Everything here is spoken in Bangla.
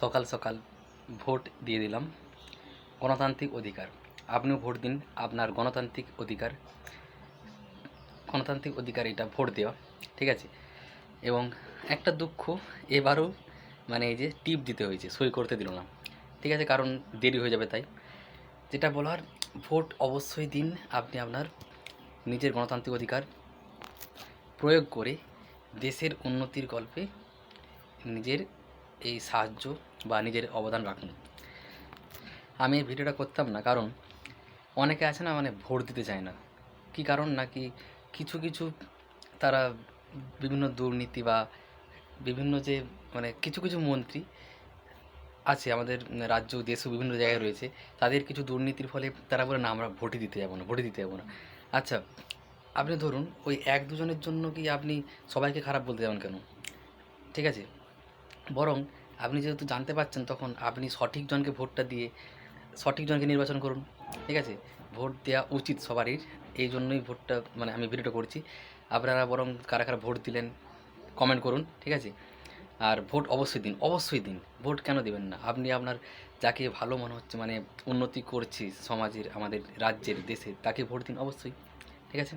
সকাল সকাল ভোট দিয়ে দিলাম। গণতান্ত্রিক অধিকার। আপনিও ভোট দিন, আপনার গণতান্ত্রিক অধিকার। গণতান্ত্রিক অধিকার, এটা ভোট দেওয়া, ঠিক আছে? এবং একটা দুঃখ, এবারও মানে এই যে টিপ দিতে হয়েছে, সই করতে দিল না। ঠিক আছে, কারণ দেরি হয়ে যাবে তাই। যেটা বলার, ভোট অবশ্যই দিন, আপনি আপনার নিজের গণতান্ত্রিক অধিকার প্রয়োগ করে দেশের উন্নতির গল্পে নিজের এই সাহায্য বা নিজের অবদান রাখুন। আমি এই ভিডিওটা করতাম না, কারণ অনেকে আছে না মানে ভোট দিতে চায় না। কি কারণ? নাকি কিছু কিছু তারা বিভিন্ন দুর্নীতি বা বিভিন্ন যে মানে কিছু কিছু মন্ত্রী আছে আমাদের রাজ্য দেশও বিভিন্ন জায়গায় রয়েছে, তাদের কিছু দুর্নীতির ফলে তারা বলে, না, আমরা ভোটই দিতে যাব না, ভোটই দিতে যাব না। আচ্ছা আপনি ধরুন, ওই এক দুজনের জন্য কি আপনি সবাইকে খারাপ বলতে যাবেন কেন? ঠিক আছে? বরং আপনি যেহেতু জানতে পারছেন তখন আপনি সঠিক জনকে ভোটটা দিয়ে সঠিক জনকে নির্বাচন করুন, ঠিক আছে? ভোট দেওয়া উচিত সবারই, এই জন্যই ভোটটা মানে আমি ভিডিওটা করছি। আপনারা বরং কারা কারা ভোট দিলেন কমেন্ট করুন, ঠিক আছে? আর ভোট অবশ্যই দিন অবশ্যই দিন। ভোট কেন দেবেন না? আপনি আপনার যাকে ভালো মনে হচ্ছে মানে উন্নতি করছি সমাজের, আমাদের রাজ্যের দেশে তাকে ভোট দিন অবশ্যই, ঠিক আছে?